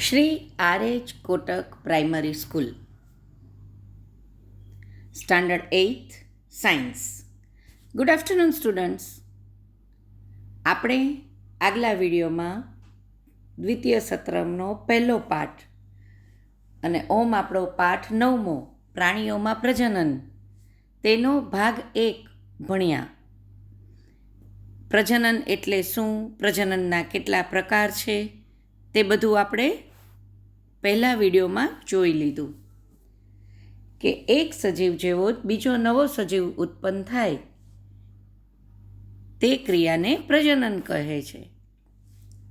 Shri R H Kotak primary school. Standard eighth science. Good afternoon students આપણે આગલા વિડીયોમાં દ્વિતીય સત્રમનો પહેલો પાઠ અને ઓમ આપણો પાઠ નવમો, પ્રાણીઓમાં પ્રજનન. તેનો ભાગ એક ભણ્યા. પ્રજનન એટલે શું? પ્રજનનના કેટલા પ્રકાર છે? તે બધું આપણે પહેલા વિડીયોમાં જોઈ લીધું કે એક સજીવ જેવો બીજો નવો સજીવ ઉત્પન્ન થાય. તે ક્રિયાને પ્રજનન કહે છે.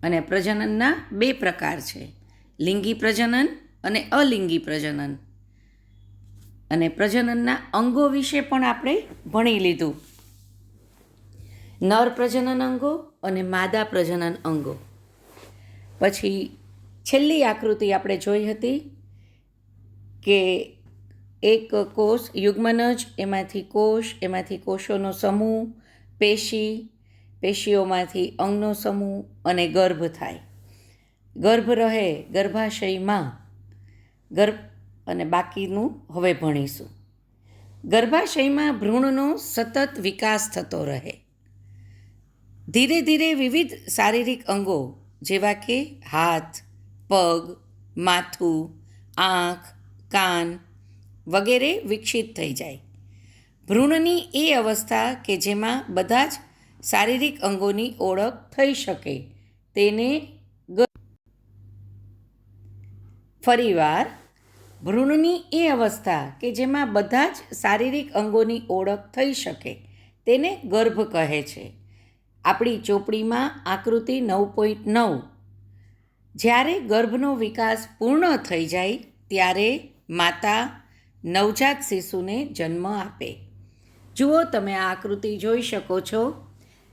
અને પ્રજનનના બે પ્રકાર છે. લિંગી પ્રજનન અને અલિંગી પ્રજનન. અને પ્રજનનના અંગો વિશે પણ આપણે ભણી લીધું. નર પ્રજનન અંગો અને માદા પ્રજનન અંગો. પછી છેલ્લી આકૃતિ આપણે જોઈ હતી કે એક કોષ યુગ્મનજ એમાંથી કોષ, એમાંથી કોષોનો સમૂહ, પેશી, પેશીઓમાંથી અંગનો સમૂહ અને ગર્ભ થાય. ગર્ભ રહે ગર્ભાશયમાં. ગર્ભ અને બાકીનું હવે ભણીશું. ગર્ભાશયમાં ભ્રૂણનો સતત વિકાસ થતો રહે. ધીરે ધીરે વિવિધ શારીરિક અંગો, જેવા કે હાથ પગ, માથું, આંખ, કાન વગેરે વિકસિત થઈ જાય. ભ્રૂણની એ અવસ્થા કે જેમાં બધા જ શારીરિક અંગોની ઓળખ થઈ શકે તેને ફરીવાર, ભ્રૂણની એ અવસ્થા કે જેમાં બધા જ શારીરિક અંગોની ઓળખ થઈ શકે તેને ગર્ભ કહે છે. આપણી ચોપડીમાં આકૃતિ નવ પોઈન્ટ નવ જ્યારે ગર્ભનો વિકાસ પૂર્ણ થઈ જાય ત્યારે માતા નવજાત શિશુને જન્મ આપે. જુઓ તમે આ આકૃતિ જોઈ શકો છો.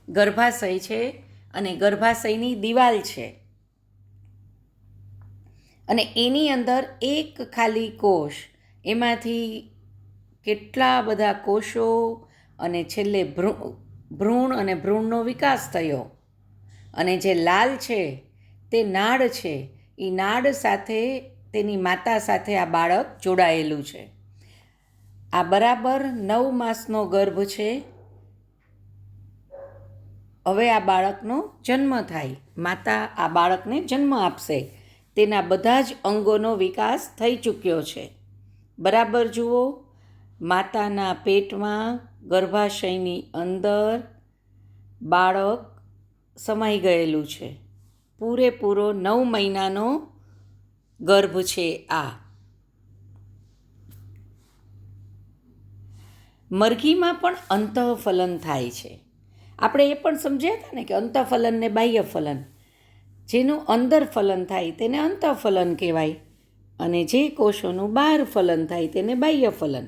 ગર્ભાશય છે અને ગર્ભાશયની દિવાલ છે. અને એની અંદર એક ખાલી કોષ, એમાંથી કેટલા બધા કોષો અને છેલ્લે ભ્રૂણ ભ્રૂણ અને ભ્રૂણનો વિકાસ થયો. અને જે લાલ છે તે નાડ છે. એ નાડ સાથે તેની માતા સાથે આ બાળક જોડાયેલું છે. આ બરાબર નવ માસનો ગર્ભ છે. હવે આ બાળકનો જન્મ થાય. માતા આ બાળકને જન્મ આપશે. તેના બધા જ અંગોનો વિકાસ થઈ ચૂક્યો છે. બરાબર જુઓ, માતાના પેટમાં ગર્ભાશયની અંદર બાળક સમાઈ ગયેલું છે. પૂરેપૂરો નવ મહિનાનો ગર્ભ છે આ. મરઘીમાં પણ અંતઃફલન થાય છે. આપણે એ પણ સમજ્યા હતા ને કે અંતઃફલન ને બાહ્ય જેનું અંદર ફલન થાય તેને અંતઃફલન કહેવાય અને જે કોષોનું બહાર ફલન થાય તેને બાહ્ય ફલન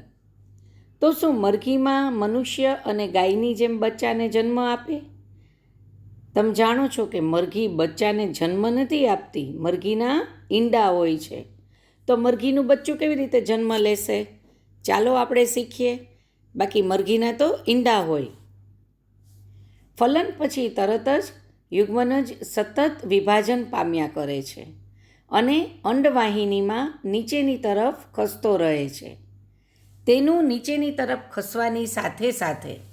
તો શું મરઘીમાં મનુષ્ય અને ગાયની જેમ બચ્ચાને જન્મ આપે? તમે જાણો છો કે મરઘી બચ્ચાને જન્મ નથી આપતી? મરઘીના ઈંડા હોય છે. તો મરઘીનું બચ્ચું કેવી રીતે જન્મ લેશે? ચાલો આપણે શીખીએ. બાકી મરઘીના તો ઈંડા હોય. ફલન પછી તરત જ યુગ્મનજ સતત વિભાજન પામ્યા કરે છે અને અંડવાહિનીમાં નીચેની તરફ ખસતો રહે છે. તેનું નીચેની તરફ ખસવાની સાથે સાથે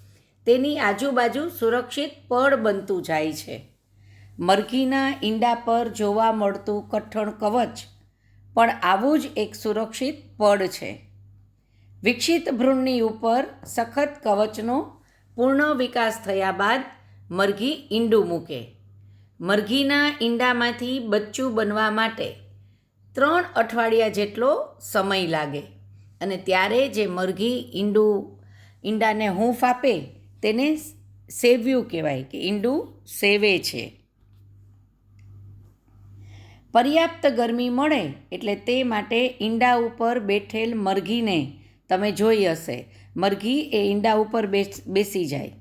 તેની આજુબાજુ સુરક્ષિત પડ બનતું જાય છે. મરઘીના ઈંડા પર જોવા મળતું કઠણ કવચ પણ આવું જ એક સુરક્ષિત પડ છે. વિકસિત ભ્રૂણની ઉપર સખત કવચનો પૂર્ણ વિકાસ થયા બાદ મરઘી ઈંડું મૂકે. મરઘીના ઈંડામાંથી બચ્ચું બનવા માટે ત્રણ અઠવાડિયા જેટલો સમય લાગે અને ત્યારે જે મરઘી ઈંડું ઈંડાને હૂંફ આપે તેને સેવ્યું કહેવાય કે ઈંડું સેવે છે. પર્યાપ્ત ગરમી મળે એટલે તે માટે ઈંડા ઉપર બેઠેલ મરઘીને તમે જોઈ હશે, મરઘી એ ઈંડા ઉપર બેસી જાય.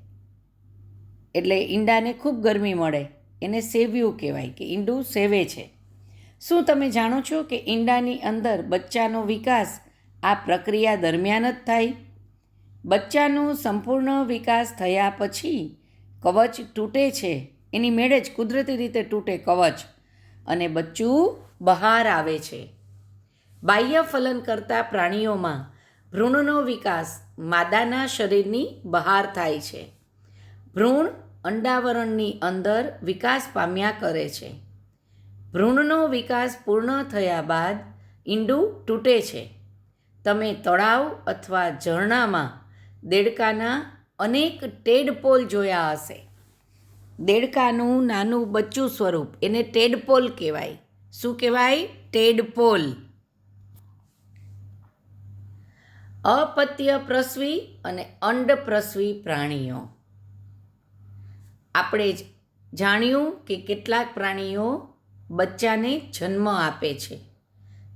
એટલે ઈંડાને ખૂબ ગરમી મળે, એને સેવ્યું કહેવાય કે ઈંડું સેવે છે. શું તમે જાણો છો કે ઈંડાની અંદર બચ્ચાનો વિકાસ આ પ્રક્રિયા દરમિયાન જ થાય? બચ્ચાનો સંપૂર્ણ વિકાસ થયા પછી કવચ તૂટે છે. એની મેળે જ કુદરતી રીતે તૂટે કવચ અને બચ્ચું બહાર આવે છે. બાહ્ય ફલન કરતા પ્રાણીઓમાં ભ્રૂણનો વિકાસ માદાના શરીરની બહાર થાય છે. ભ્રૂણ અંડાવરણની અંદર વિકાસ પામ્યા કરે છે. ભ્રૂણનો વિકાસ પૂર્ણ થયા બાદ ઈંડું તૂટે છે. તમે તળાવ અથવા ઝરણામાં દેડકાના અનેક ટેડપોલ જોયા હશે. દેડકાનું નાનું બચ્ચું સ્વરૂપ એને ટેડપોલ કહેવાય. શું કહેવાય? ટેડપોલ અપત્ય પ્રસવી અને અંડપ્રસવી પ્રાણીઓ. આપણે જ જાણ્યું કે કેટલાક પ્રાણીઓ બચ્ચાને જન્મ આપે છે.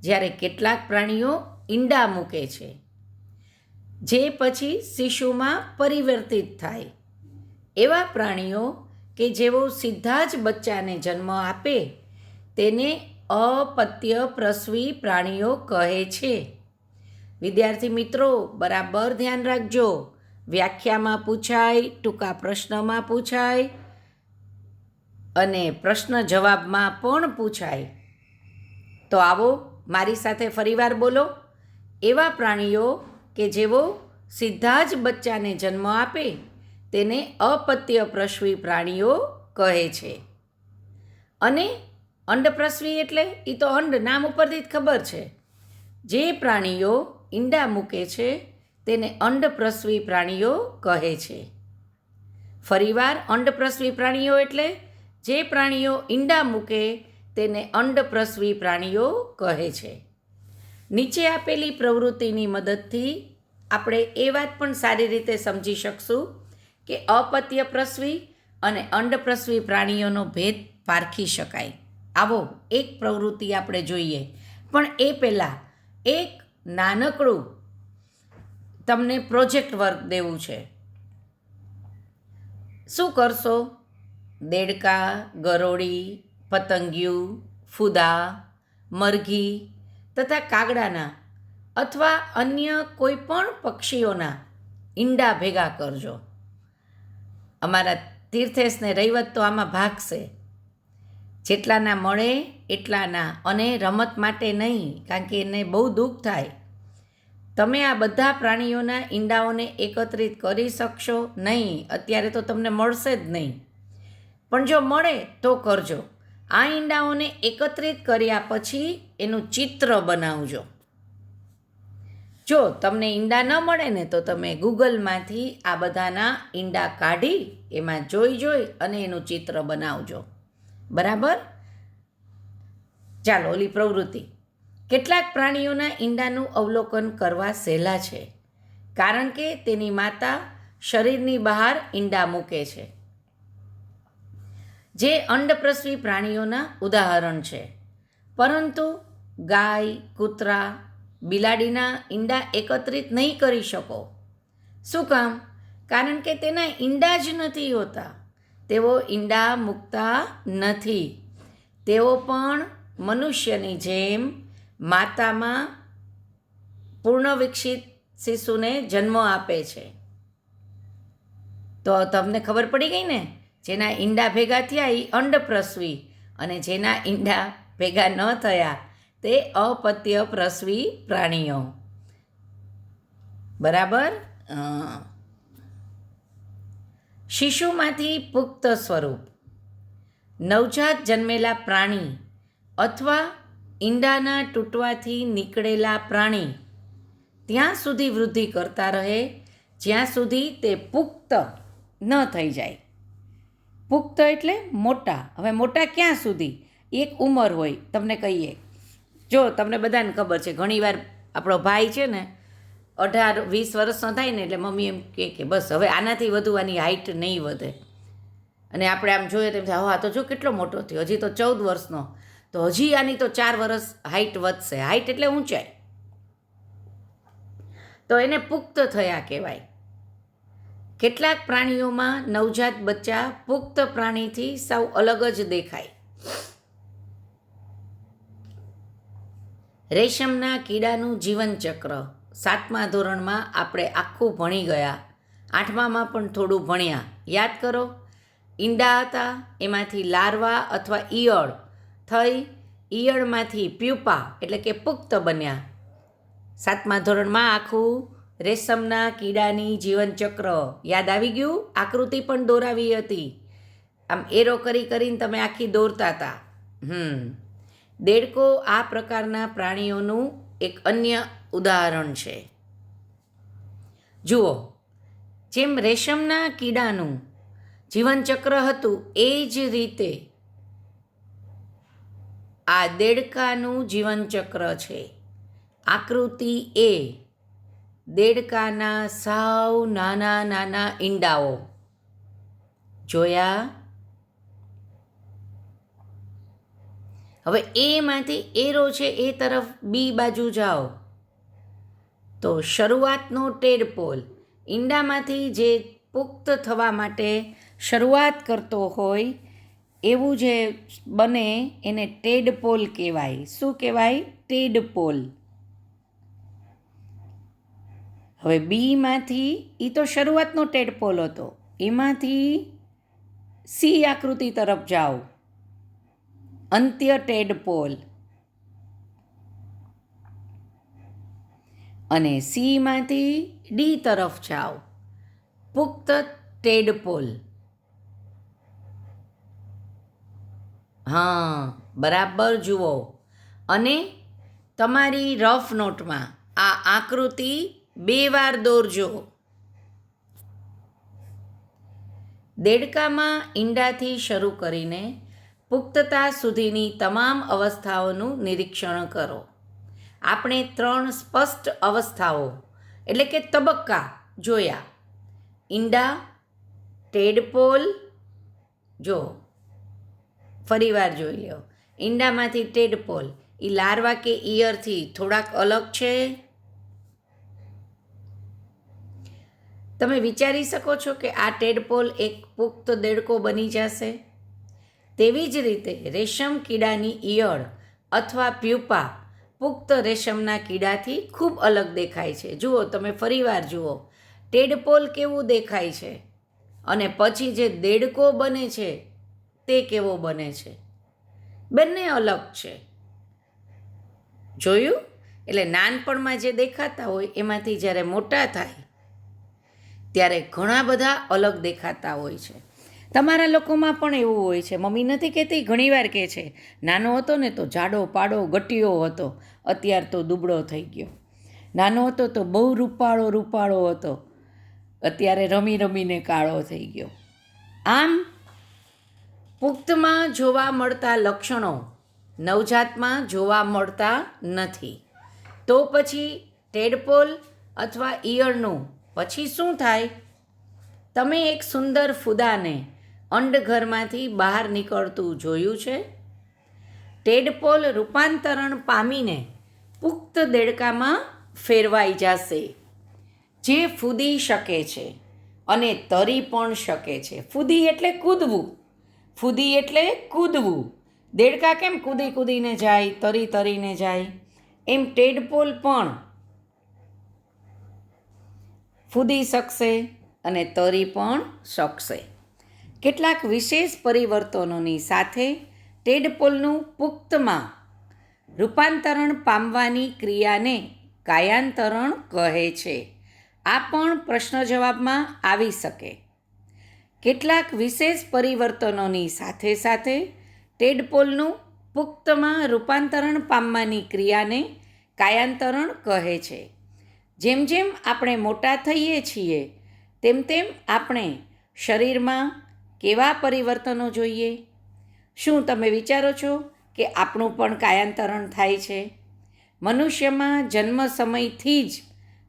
જ્યારે કેટલાક પ્રાણીઓ ઈંડા મૂકે છે. જે પછી શિશુમાં પરિવર્તિત થાય. એવા પ્રાણીઓ કે જેઓ સીધા જ બચ્ચાને જન્મ આપે, તેને અપત્ય પ્રસવી પ્રાણીઓ કહે છે. વિદ્યાર્થી મિત્રો, બરાબર ધ્યાન રાખજો. વ્યાખ્યામાં પૂછાય, ટૂંકા પ્રશ્નમાં પૂછાય અને પ્રશ્ન જવાબમાં પણ પૂછાય. તો આવો, મારી સાથે ફરીવાર બોલો. એવા પ્રાણીઓ કે જેઓ સીધા જ બચ્ચાને જન્મ આપે, તેને અપત્ય પ્રસવી પ્રાણીઓ કહે છે. અને અંડપ્રસવી એટલે એ તો અંડ નામ ઉપરથી જ ખબર છે. જે પ્રાણીઓ ઈંડા મૂકે છે, તેને અંડપ્રસવી પ્રાણીઓ કહે છે. ફરીવાર અંડપ્રસવી પ્રાણીઓ એટલે જે પ્રાણીઓ ઈંડા મૂકે, તેને અંડપ્રસવી પ્રાણીઓ કહે છે. નીચે આપેલી પ્રવૃત્તિની મદદથી આપણે એ વાત પણ સારી રીતે સમજી શકશું કે અપત્ય પ્રસવી અને અંડપ્રસવી પ્રાણીઓનો ભેદ પારખી શકાય. આવો એક પ્રવૃત્તિ આપણે જોઈએ. પણ એ પહેલાં એક નાનકડું તમને પ્રોજેક્ટ વર્ક દેવું છે. શું કરશો? દેડકા, ગરોળી, પતંગિયું, ફૂદા, મરઘી તથા કાગડાના અથવા અન્ય કોઈ પણ પક્ષીઓના ઈંડા ભેગા કરજો. અમારા તીર્થેશને રૈવત તો આમાં ભાગશે. જેટલાના મળે એટલાના, અને રમત માટે નહીં, કારણ કે એને બહુ દુઃખ થાય. તમે આ બધા પ્રાણીઓના ઈંડાઓને એકત્રિત કરી શકશો નહીં, અત્યારે તો તમને મળશે જ નહીં. પણ જો મળે તો કરજો. આ ઈંડાઓને એકત્રિત કર્યા પછી એનું ચિત્ર બનાવજો. જો તમને ઈંડા ન મળે ને તો તમે ગૂગલમાંથી આ બધાના ઈંડા કાઢી એમાં જોઈ જોઈ અને એનું ચિત્ર બનાવજો. બરાબર? ચાલો, ઓલી પ્રવૃત્તિ. કેટલાક પ્રાણીઓના ઈંડાનું અવલોકન કરવા સહેલા છે, કારણ કે તેની માતા શરીરની બહાર ઈંડા મૂકે છે. જે અંડપ્રસવી પ્રાણીઓના ઉદાહરણ છે. પરંતુ ગાય, કૂતરા બિલાડીના ઈંડા એકત્રિત નહીં કરી શકો. શું કામ? કારણ કે તેના ઈંડા જ નથી હોતા. તેઓ ઈંડા મૂકતા નથી. તેઓ પણ મનુષ્યની જેમ માતામાં પૂર્ણ વિકસિત શિશુને જન્મ આપે છે. તો તમને ખબર પડી ગઈ ને? જેના ઈંડા ભેગા થયા એ અંડપ્રસવી અને જેના ઈંડા ભેગા ન થયા તે અપત્ય પ્રસવી પ્રાણીઓ. બરાબર? શિશુમાંથી પુખ્ત સ્વરૂપ. નવજાત જન્મેલા પ્રાણી અથવા ઈંડાના તૂટવાથી નીકળેલા પ્રાણી ત્યાં સુધી વૃદ્ધિ કરતા રહે, જ્યાં સુધી તે પુખ્ત ન થઈ જાય. પુખ્ત એટલે મોટા. હવે મોટા ક્યાં સુધી? એક ઉંમર હોય, તમને કહીએ. જો તમને બધાને ખબર છે, ઘણીવાર આપણો ભાઈ છે ને અઢાર, વીસ વર્ષનો થાય ને એટલે મમ્મી એમ કહે કે બસ હવે આનાથી વધુ આની હાઇટ નહીં વધે. અને આપણે આમ જોઈએ તેમ હા, તો જો કેટલો મોટો થયો? હજી તો ચૌદ વર્ષનો. તો હજી આની તો ચાર વર્ષ હાઇટ વધશે. હાઇટ એટલે ઊંચાઈ. તો એને પુખ્ત થયા કહેવાય. કેટલાક પ્રાણીઓમાં નવજાત બચ્ચા પુખ્ત પ્રાણીથી સાવ અલગ જ દેખાય. રેશમના કીડાનું જીવનચક્ર. સાતમા ધોરણમાં આપણે આખું ભણી ગયા. આઠમામાં પણ થોડું ભણ્યા. યાદ કરો, ઈંડા હતા, એમાંથી લાર્વા અથવા ઈયળ થઈ ઈયળમાંથી પ્યુપા એટલે કે પુખ્ત બન્યા. સાતમા ધોરણમાં આખું રેશમના કીડાની જીવનચક્ર. યાદ આવી ગયું? આકૃતિ પણ દોરાવી હતી. આમ એરો કરી કરીને તમે આખી દોરતા હતા હમ. દેડકો આ પ્રકારના પ્રાણીઓનું એક અન્ય ઉદાહરણ છે. જુઓ, જેમ રેશમના કીડાનું જીવનચક્ર હતું, એ જ રીતે આ દેડકાનું જીવનચક્ર છે. આકૃતિ એ દેડકાના સાવ નાના નાના ઈંડાઓ. જોયા? હવે એમાંથી એરો છે એ તરફ બી બાજુ જાઓ. તો શરૂઆતનો ટેડપોલ ઈંડામાંથી જે પુખ્ત થવા માટે શરૂઆત કરતો હોય, એવું જે બને એને ટેડપોલ કહેવાય. શું કહેવાય? ટેડપોલ હવે બીમાંથી એ તો શરૂઆતનો ટેડપોલ હતો. એમાંથી સી આકૃતિ તરફ જાઓ. અંત્ય ટેડપોલ અને સીમાંથી ડી તરફ જાઓ. પુખ્ત ટેડપોલ હા, બરાબર જુઓ. અને તમારી રફ નોટમાં આ આકૃતિ બે વાર દોરજો. દેડકામાં ઈંડાથી શરૂ કરીને પુખ્તતા સુધીની તમામ અવસ્થાઓનું નિરીક્ષણ કરો. આપણે ત્રણ સ્પષ્ટ અવસ્થાઓ, એટલે કે તબક્કા, જોયા. ઈંડા, ટેડપોલ, જો, ફરીવાર જોઈ લો ઈંડામાંથી ટેડપોલ એ લાર્વા કે ઈયરથી થોડાક અલગ છે? તમે વિચારી શકો છો કે આ ટેડપોલ એક પુખ્ત દેડકો બની જશે? તેવી જ રીતે રેશમ કીડાની ઈયળ અથવા પ્યુપા પુખ્ત રેશમના કીડાથી ખૂબ અલગ દેખાય છે. જુઓ, તમે ફરીવાર જુઓ. ટેડપોલ કેવું દેખાય છે? અને પછી જે દેડકો બને છે, તે કેવો બને છે? બંને અલગ છે. જોયું? એટલે નાનપણમાં જે દેખાતા હોય, એમાંથી જ્યારે મોટા થાય, ત્યારે ઘણા બધા અલગ દેખાતા હોય છે. તમારા લોકોમાં પણ એવું હોય છે. મમ્મી નથી કહેતી, ઘણીવાર કહે છે, નાનો હતો ને તો જાડો, પાડો ગટિયો હતો. અત્યાર તો દુબળો થઈ ગયો. નાનો હતો તો બહુ રૂપાળો રૂપાળો હતો. અત્યારે રમી રમીને કાળો થઈ ગયો. આમ પુખ્તમાં જોવા મળતા લક્ષણો નવજાતમાં જોવા મળતા નથી. તો પછી ટેડપોલ અથવા ઈયળનું, પછી શું થાય? તમે એક સુંદર ફૂદાને અંડઘરમાંથી બહાર નીકળતું જોયું છે. ટેડપોલ રૂપાંતરણ પામીને પુખ્ત દેડકામાં ફેરવાઈ જશે. જે ફૂદી શકે છે અને તરી પણ શકે છે. ફૂદી એટલે કૂદવું. ફૂદી એટલે કૂદવું. દેડકા કેમ કૂદી કૂદીને જાય, તરી તરીને જાય? એમ ટેડપોલ પણ ફૂદી શકશે અને તરી પણ શકશે. કેટલાક વિશેષ પરિવર્તનોની સાથે ટેડપોલનું પુખ્તમાં રૂપાંતરણ પામવાની ક્રિયાને કાયાંતરણ કહે છે. આ પણ પ્રશ્ન જવાબમાં આવી શકે. કેટલાક વિશેષ પરિવર્તનોની સાથે સાથે ટેડપોલનું પુખ્તમાં રૂપાંતરણ પામવાની ક્રિયાને કાયાંતરણ કહે છે. જેમ જેમ આપણે મોટા થઈએ છીએ, તેમ તેમ આપણે શરીરમાં કેવા પરિવર્તનો જોઈએ? શું તમે વિચારો છો કે આપણું પણ કાયાંતરણ થાય છે? મનુષ્યમાં જન્મ સમયથી જ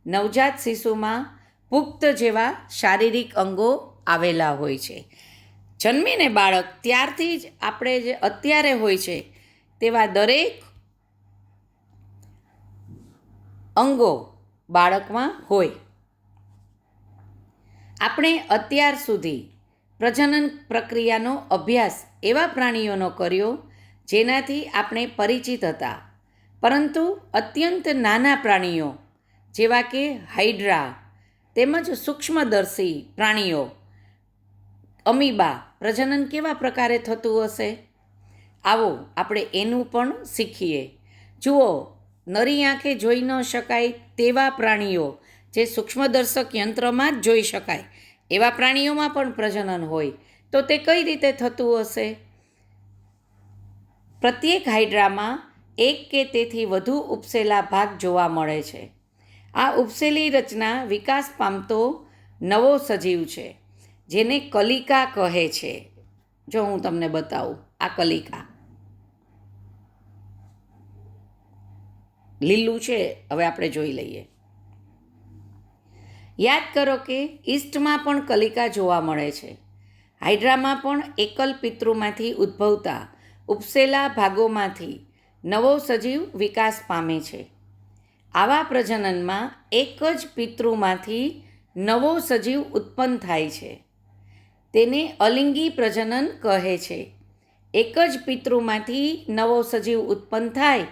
નવજાત શિશુમાં પુખ્ત જેવા શારીરિક અંગો આવેલા હોય છે. જન્મીને બાળક ત્યારથી જ આપણે જે અત્યારે હોય છે તેવા દરેક અંગો બાળકમાં હોય. આપણે અત્યાર સુધી પ્રજનન પ્રક્રિયાનો અભ્યાસ એવા પ્રાણીઓનો કર્યો જેનાથી આપણે પરિચિત હતા. પરંતુ અત્યંત નાના પ્રાણીઓ, જેવા કે હાઇડ્રા તેમજ સૂક્ષ્મદર્શી પ્રાણીઓ, અમીબા પ્રજનન કેવા પ્રકારે થતું હશે? આવો આપણે એનું પણ શીખીએ. જુઓ, નરી આંખે જોઈ ન શકાય તેવા પ્રાણીઓ જે સૂક્ષ્મદર્શક યંત્રમાં જ જોઈ શકાય. એવા પ્રાણીઓમાં પણ પ્રજનન હોય, તો તે કઈ રીતે થતું હશે? પ્રત્યેક હાઇડ્રામાં એક કે તેથી વધુ ઉપસેલા ભાગ જોવા મળે છે. આ ઉપસેલી રચના વિકાસ પામતો નવો સજીવ છે, જેને કલિકા કહે છે. જો હું તમને બતાવું, આ કલિકા. લીલું છે, હવે આપણે જોઈ લઈએ. યાદ કરો કે ઈસ્ટમાં પણ કલિકા જોવા મળે છે. હાઇડ્રામાં પણ એકલ પિતૃમાંથી ઉદ્ભવતા ઉપસેલા ભાગોમાંથી નવો સજીવ વિકાસ પામે છે. આવા પ્રજનનમાં એક જ પિતૃમાંથી નવો સજીવ ઉત્પન્ન થાય છે. તેને અલિંગી પ્રજનન કહે છે. એક જ પિતૃમાંથી નવો સજીવ ઉત્પન્ન થાય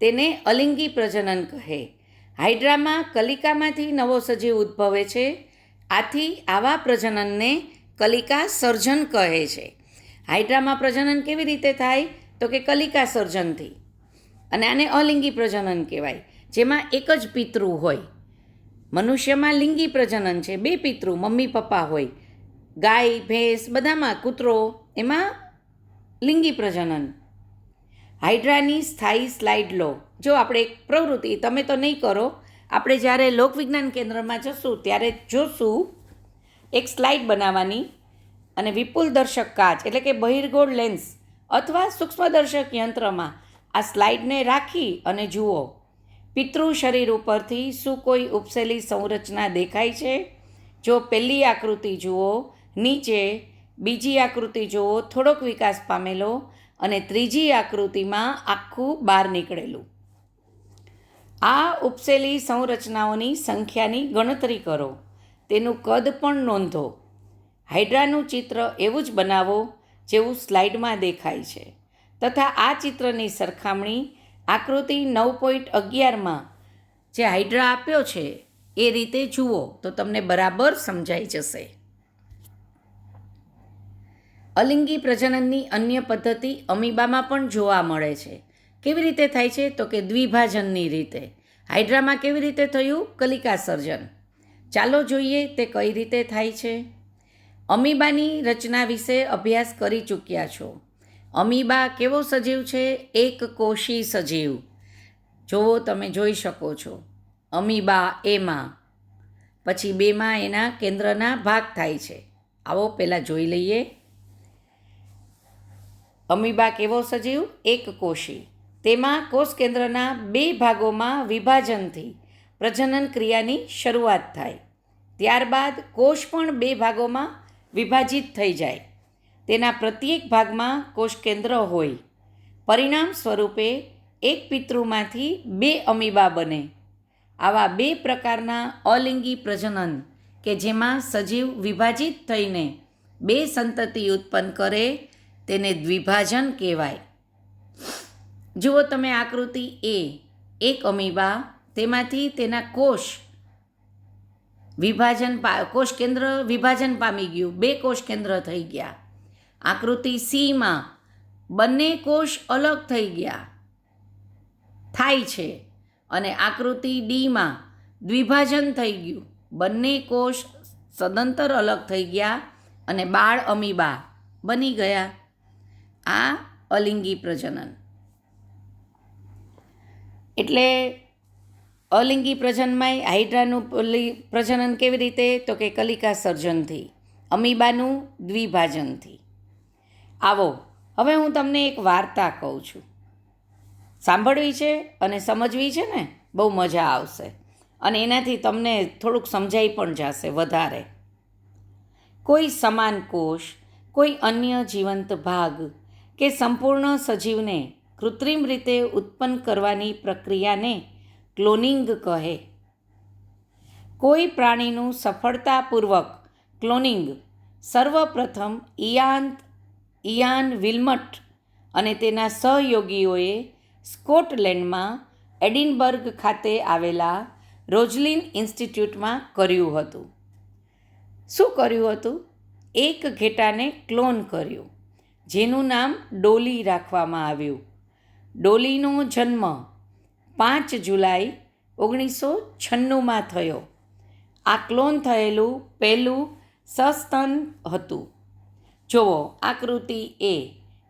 તેને અલિંગી પ્રજનન કહે. હાઇડ્રામાં કલિકામાંથી નવો સજીવ ઉદ્ભવે છે. આથી આવા પ્રજનનને કલિકા સર્જન કહે છે. હાઇડ્રામાં પ્રજનન કેવી રીતે થાય? તો કે કલિકા સર્જનથી. અને આને અલિંગી પ્રજનન કહેવાય, જેમાં એક જ પિતૃ હોય. મનુષ્યમાં લિંગી પ્રજનન છે, બે પિતૃ, મમ્મી, પપ્પા હોય. ગાય, ભેંસ, બધામાં કૂતરો, એમાં લિંગી પ્રજનન. હાઇડ્રાની સ્થાયી સ્લાઇડ લો. જો આપણે એક પ્રવૃત્તિ તમે તો નહીં કરો, આપણે જ્યારે લોકવિજ્ઞાન કેન્દ્રમાં જશું, ત્યારે જોશું, એક સ્લાઇડ બનાવવાની અને વિપુલ દર્શક કાચ, એટલે કે બહિર્ગોળ લેન્સ અથવા સૂક્ષ્મદર્શક યંત્રમાં આ સ્લાઇડને રાખી અને જુઓ. પિતૃ શરીર ઉપરથી શું કોઈ ઉપસેલી સંરચના દેખાય છે? જો પહેલી આકૃતિ જુઓ, નીચે બીજી આકૃતિ જુઓ, થોડોક વિકાસ પામેલો અને ત્રીજી આકૃતિમાં આખું બહાર નીકળેલું. આ ઉપસેલી સંરચનાઓની સંખ્યાની ગણતરી કરો. તેનું કદ પણ નોંધો. હાઇડ્રાનું ચિત્ર એવું જ બનાવો જેવું સ્લાઇડમાં દેખાય છે. તથા આ ચિત્રની સરખામણી આકૃતિ નવ પોઈન્ટ અગિયારમાં જે હાઇડ્રા આપ્યો છે એ રીતે જુઓ તો તમને બરાબર સમજાઈ જશે. અલિંગી પ્રજનનની અન્ય પદ્ધતિ અમીબામાં પણ જોવા મળે છે. કેવી રીતે થાય છે? તો કે દ્વિભાજનની રીતે. હાઇડ્રામાં કેવી રીતે થયું? કલિકા સર્જન. ચાલો જોઈએ તે કઈ રીતે થાય છે. અમીબાની રચના વિશે અભ્યાસ કરી ચૂક્યા છો. અમીબા કેવો સજીવ છે? એક કોષી સજીવ. જોવો તમે જોઈ શકો છો. અમીબા એમાં. પછી બેમાં એના કેન્દ્રના ભાગ થાય છે. આવો પહેલાં જોઈ લઈએ. અમીબા કેવો સજીવ? એક કોષી તેમાં કોષ કેન્દ્રના બે ભાગોમાં વિભાજનથી પ્રજનન ક્રિયાની શરૂઆત થાય. ત્યારબાદ કોષ પણ બે ભાગોમાં વિભાજિત થઈ જાય. તેના પ્રત્યેક ભાગમાં કોષ કેન્દ્ર હોય. પરિણામ સ્વરૂપે એક પિતૃમાંથી બે અમીબા બને. આવા બે પ્રકારના અલિંગી પ્રજનન કે જેમાં સજીવ વિભાજિત થઈને બે સંતતિ ઉત્પન્ન કરે તેને દ્વિભાજન કહેવાય. જુઓ તમે આકૃતિ એ, એક અમીબા, તેમાંથી તેના કોષ વિભાજન કોષ કેન્દ્ર વિભાજન પામી ગયું, બે કોષ કેન્દ્ર થઈ ગયા. આકૃતિ સીમાં બંને કોષ અલગ થઈ ગયા. થાય છે. અને આકૃતિ ડીમાં દ્વિભાજન થઈ ગયું. બંને કોષ સદંતર અલગ થઈ ગયા અને બાળ અમીબા બની ગયા. આ અલિંગી પ્રજનન. એટલે અલિંગી પ્રજનમાંય હાઇડ્રાનું પ્રજનન કેવી રીતે? તો કે કલિકા સર્જનથી, અમીબાનું દ્વિભાજનથી. આવો, હવે હું તમને એક વાર્તા કહું છું. સાંભળવી છે અને સમજવી છે ને? બહુ મજા આવશે. અને એનાથી તમને થોડુંક સમજાઈ પણ જશે વધારે. કોઈ સમાન કોષ, કોઈ અન્ય જીવંત ભાગ કે સંપૂર્ણ સજીવને કૃત્રિમ રીતે ઉત્પન્ન કરવાની પ્રક્રિયાને ક્લોનિંગ કહે. કોઈ પ્રાણીનું સફળતાપૂર્વક ક્લોનિંગ સર્વપ્રથમ ઇયાંત ઇયાન વિલ્મટ અને તેના સહયોગીઓએ સ્કોટલેન્ડમાં એડિનબર્ગ ખાતે આવેલા રોજલિન ઇન્સ્ટિટ્યૂટમાં કર્યું હતું. શું કર્યું હતું? એક ઘેટાને ક્લોન કર્યું. જેનું નામ ડોલી રાખવામાં આવ્યું. ડોલીનો જન્મ પાંચ જુલાઈ ઓગણીસો છન્નુંમાં થયો. આ ક્લોન થયેલું પહેલું સસ્તન હતું. જુઓ, આકૃતિ એ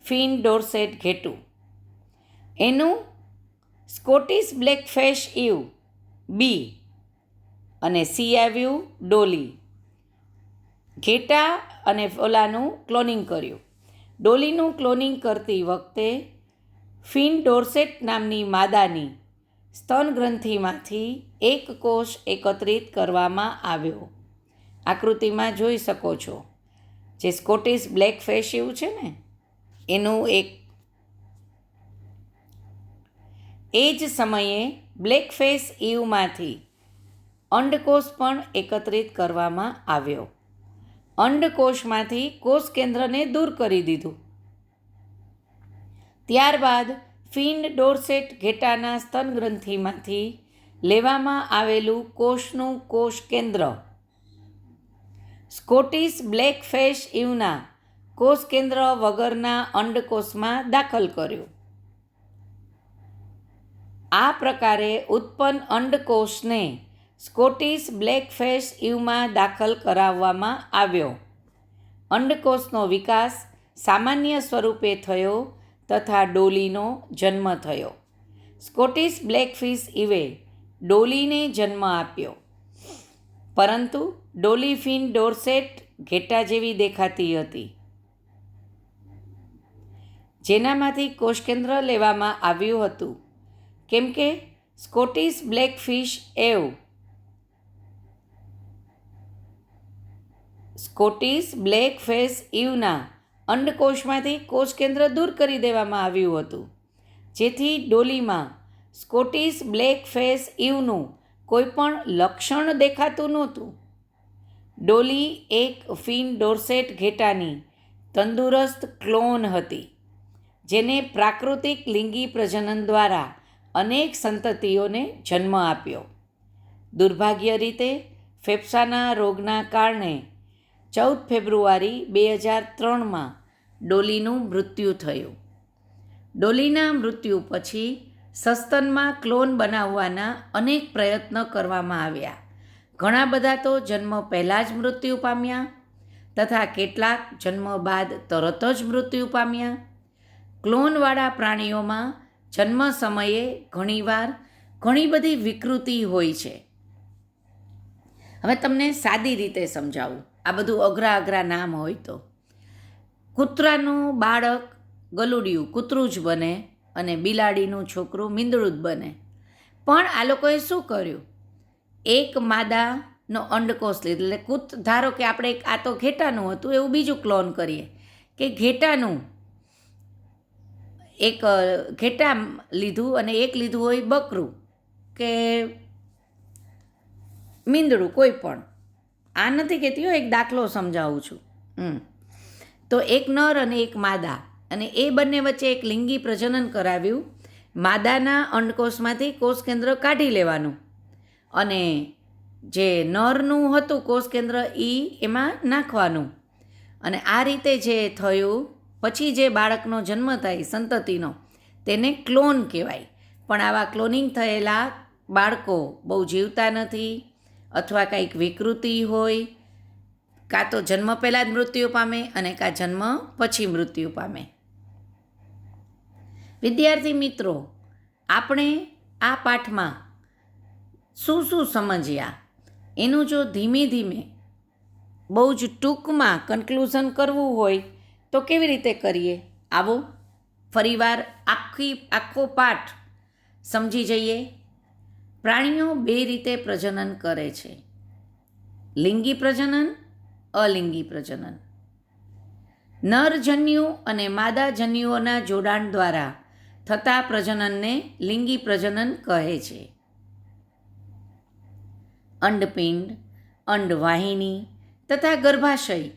ફિન ડોરસેટ ઘેટું. એનું Scottish black face ewe B, અને સી આવ્યું ડોલી. ઘેટા અને ઓલાનું ક્લોનિંગ કર્યું. ડોલીનું ક્લોનિંગ કરતી વખતે ફિન ડોર્સેટ નામની માદાની સ્તન ગ્રંથિમાંથી એક કોષ એકત્રિત કરવામાં આવ્યો. આકૃતિમાં જોઈ શકો છો, જે સ્કોટિશ બ્લેક ફેશ એવું છે ને? એનું એક એ જ સમયે બ્લેક ફેસ ઇવમાંથી અંડકોષ પણ એકત્રિત કરવામાં આવ્યો. અંડકોષમાંથી કોષ કેન્દ્રને દૂર કરી દીધું. ત્યારબાદ ફિન્ડ ડોરસેટ ઘેટાના સ્તન ગ્રંથિમાંથી લેવામાં આવેલું કોષનું કોષ કેન્દ્ર સ્કોટિશ બ્લેક ફેશ ઇવના કોષ કેન્દ્ર વગરના અંડકોષમાં દાખલ કર્યું. આ પ્રકારે ઉત્પન્ન અંડકોષને સ્કોટિશ બ્લેક ફેશ ઇવમાં દાખલ કરાવવામાં આવ્યો. અંડકોષનો વિકાસ સામાન્ય સ્વરૂપે થયો તથા ડોલીનો જન્મ થયો. સ્કોટિશ બ્લેકફિશ ઇવે ડોલીને જન્મ આપ્યો. પરંતુ ડોલીફિન ડોરસેટ ઘેટા જેવી દેખાતી હતી. જેનામાંથી કોષકેન્દ્ર લેવામાં આવ્યું હતું. કેમ કે સ્કોટિશ બ્લેકફિશ એવ સ્કોટિશ બ્લેક ફેસ ઇવના અંડકોષમાંથી કોષ કેન્દ્ર દૂર કરી દેવામાં આવ્યું હતું. જેથી ડોલીમાં સ્કોટિશ બ્લેક ફેસ ઇવનું કોઈપણ લક્ષણ દેખાતું નહોતું. ડોલી એક ફિન ડોર્સેટ ઘેટાની તંદુરસ્ત ક્લોન હતી, જેને પ્રાકૃતિક લિંગી પ્રજનન દ્વારા અનેક સંતતિઓને જન્મ આપ્યો. દુર્ભાગ્ય રીતે ફેફસાના રોગના કારણે ચૌદ ફેબ્રુઆરી બે હજાર ત્રણમાં ડોલીનું મૃત્યુ થયું. ડોલીના મૃત્યુ પછી સસ્તનમાં ક્લોન બનાવવાના અનેક પ્રયત્ન કરવામાં આવ્યા. ઘણા બધા તો જન્મ પહેલાં જ મૃત્યુ પામ્યા તથા કેટલાક જન્મ બાદ તરત જ મૃત્યુ પામ્યા. ક્લોનવાળા પ્રાણીઓમાં જન્મ સમયે ઘણીવાર ઘણી બધી વિકૃતિ હોય છે. હવે તમને સાદી રીતે સમજાવું. આ બધું અઘરા અઘરા નામ હોય તો. કૂતરાનું બાળક ગલુડિયું કૂતરું જ બને અને બિલાડીનું છોકરું મીંદડું જ બને. પણ આ લોકોએ શું કર્યું? એક માદાનો અંડકોષ લીધો. એટલે કૂત, ધારો કે આપણે એક આ તો ઘેટાનું હતું, એવું બીજું ક્લોન કરીએ. કે ઘેટાનું એક ઘેટા લીધું અને એક લીધું હોય બકરું કે મીંદડું, કોઈ પણ. આ નથી કહેતી હો, એક દાખલો સમજાવું છું. હમ. તો એક નર અને એક માદા અને એ બંને વચ્ચે એક લિંગી પ્રજનન કરાવ્યું. માદાના અંડકોષમાંથી કોષ કેન્દ્ર કાઢી લેવાનું. અને જે નરનું હતું કોષ કેન્દ્ર એ એમાં નાખવાનું. અને આ રીતે જે થયું, પછી જે બાળકનો જન્મ થાય, સંતતિનો, તેને ક્લોન કહેવાય. પણ આવા ક્લોનિંગ થયેલા બાળકો બહુ જીવતા નથી અથવા કંઈક વિકૃતિ હોય, કાં તો જન્મ પહેલાં જ મૃત્યુ પામે અને કાં જન્મ પછી મૃત્યુ પામે. વિદ્યાર્થી મિત્રો, આપણે આ પાઠમાં શું શું સમજ્યા? એનું જો ધીમે ધીમે બહુ જ ટૂંકમાં કન્ક્લુઝન કરવું હોય, તો કેવી રીતે કરીએ? આવો, ફરીવાર આખી, આખો પાઠ સમજી જઈએ. પ્રાણીઓ બે રીતે પ્રજનન કરે છે. લિંગી પ્રજનન, અલિંગી પ્રજનન. નરજન્યુ અને માદાજન્યુઓના જોડાણ દ્વારા થતા પ્રજનનને લિંગી પ્રજનન કહે છે. અંડપિંડ, અંડવાહિની તથા ગર્ભાશય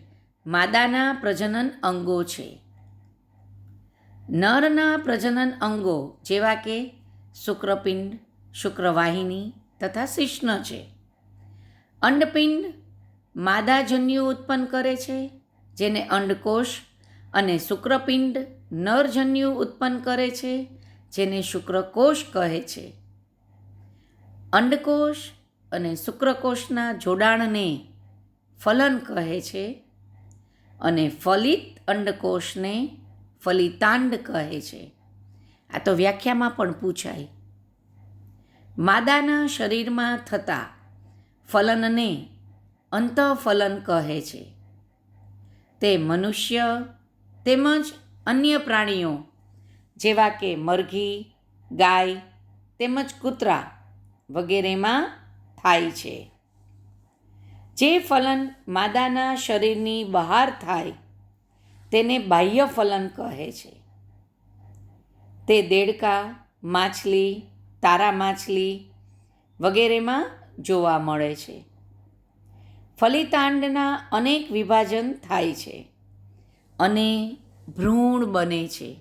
માદાના પ્રજનન અંગો છે. નરના પ્રજનન અંગો જેવા કે શુક્રપિંડ શુક્રવાહિની તથા શિશ્ન છે. અંડપિંડ માદાજન્યુ ઉત્પન્ન કરે છે, જેને અંડકોષ અને શુક્રપિંડ નરજન્યુ ઉત્પન્ન કરે છે, જેને શુક્રકોષ કહે છે. અંડકોષ અને શુક્રકોષના જોડાણને ફલન કહે છે અને ફલિત અંડકોષને ફલિતાંડ કહે છે. આ તો વ્યાખ્યામાં પણ પૂછાય. માદાના શરીરમાં થતા ફલનને અંતઃફલન કહે છે. તે મનુષ્ય તેમજ અન્ય પ્રાણીઓ જેવા કે મરઘી, ગાય તેમજ કૂતરા વગેરેમાં થાય છે. જે ફલન માદાના શરીરની બહાર થાય તેને બાહ્ય ફલન કહે છે. તે દેડકા, માછલી તારા માછલી વગેરેમાં જોવા મળે છે. ફલિતાંડના અનેક વિભાજન થાય છે અને ભ્રૂણ બને છે.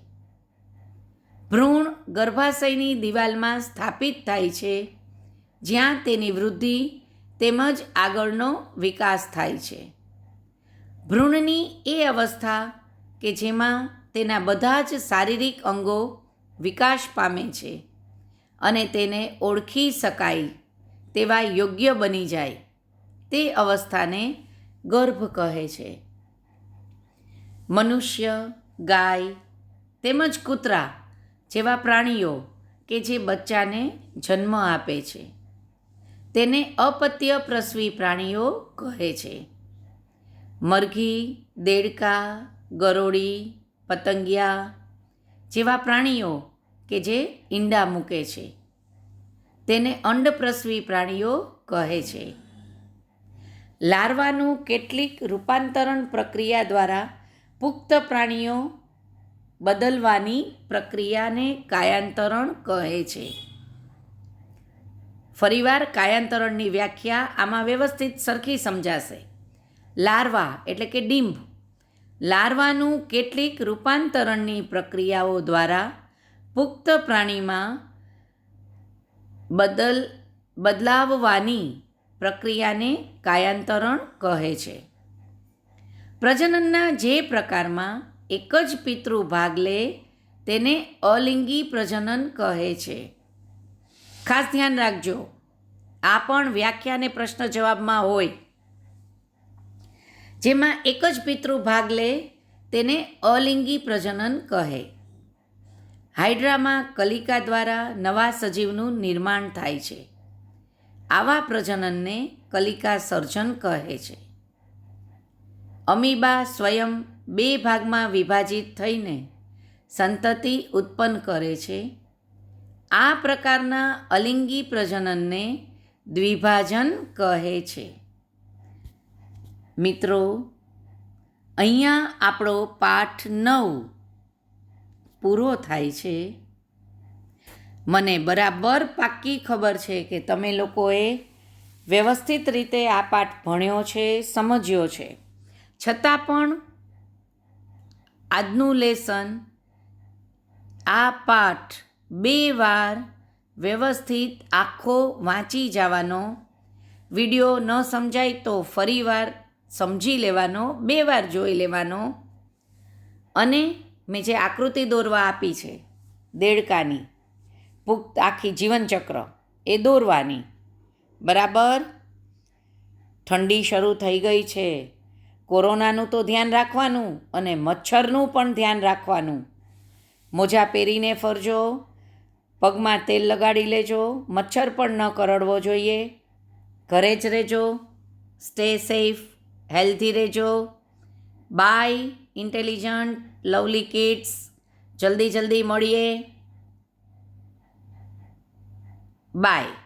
ભ્રૂણ ગર્ભાશયની દિવાલમાં સ્થાપિત થાય છે, જ્યાં તેની વૃદ્ધિ તેમજ આગળનો વિકાસ થાય છે. ભ્રૂણની એ અવસ્થા કે જેમાં તેના બધા જ શારીરિક અંગો વિકાસ પામે છે. અને તેને ઓળખી શકાય તેવા યોગ્ય બની જાય તે અવસ્થાને ગર્ભ કહે છે. મનુષ્ય, ગાય તેમજ કૂતરા જેવા પ્રાણીઓ કે જે બચ્ચાને જન્મ આપે છે તેને અપત્ય પ્રસવી પ્રાણીઓ કહે છે. મરઘી, દેડકા, ગરોળી, પતંગિયા જેવા પ્રાણીઓ કે જે ઈંડા મૂકે છે. તેને અંડપ્રસવી પ્રાણીઓ કહે છે. લાર્વાનું કેટલીક રૂપાંતરણ પ્રક્રિયા દ્વારા પુખ્ત પ્રાણીઓ બદલવાની પ્રક્રિયાને કાયાંતરણ કહે છે. ફરીવાર કાયાંતરણની વ્યાખ્યા આમાં વ્યવસ્થિત સરખી સમજાશે. લાર્વા એટલે કે ડીંભ. લાર્વાનું કેટલીક રૂપાંતરણની પ્રક્રિયાઓ દ્વારા પુખ્ત પ્રાણીમાં બદલ, બદલાવવાની પ્રક્રિયાને કાયાંતરણ કહે છે. પ્રજનનના જે પ્રકારમાં એક જ પિતૃ ભાગ લે, તેને અલિંગી પ્રજનન કહે છે. ખાસ ધ્યાન રાખજો. આ પણ વ્યાખ્યાને પ્રશ્ન જવાબમાં હોય. જેમાં એક જ પિતૃ ભાગ લે, તેને અલિંગી પ્રજનન કહે. હાઇડ્રામાં કલિકા દ્વારા નવા સજીવનું નિર્માણ થાય છે. આવા પ્રજનનને કલિકા સર્જન કહે છે. અમીબા સ્વયં બે ભાગમાં વિભાજિત થઈને સંતતિ ઉત્પન્ન કરે છે. આ પ્રકારના અલિંગી પ્રજનનને દ્વિભાજન કહે છે. મિત્રો, અહીંયા આપણો પાઠ નવ પૂરો થાય છે. મને બરાબર પાક્કી ખબર છે કે તમે લોકોએ વ્યવસ્થિત રીતે આ પાઠ ભણ્યો છે, સમજ્યો છે. છતાં પણ આજનું લેસન, આ પાઠ બે વાર વ્યવસ્થિત આખો વાંચી જવાનો, વીડિયો ન સમજાય તો ફરીવાર સમજી લેવાનો, બે વાર જોઈ લેવાનો અને મેં જે આકૃતિ દોરવા આપી છે, દેડકાની, પુખ્ત આખી જીવનચક્ર, એ દોરવાની. બરાબર? ઠંડી શરૂ થઈ ગઈ છે. કોરોનાનું તો ધ્યાન રાખવાનું અને મચ્છરનું પણ ધ્યાન રાખવાનું. મોજા પહેરીને ફરજો, પગમાં તેલ લગાડી લેજો, મચ્છર પણ ન કરડવો જોઈએ. ઘરે જ રહેજો સ્ટે સેફ હેલ્ધી રહેજો. બાય ઇન્ટેલિજન્ટ લવલી કિડ્સ જલ્દી જલ્દી મળીએ. બાય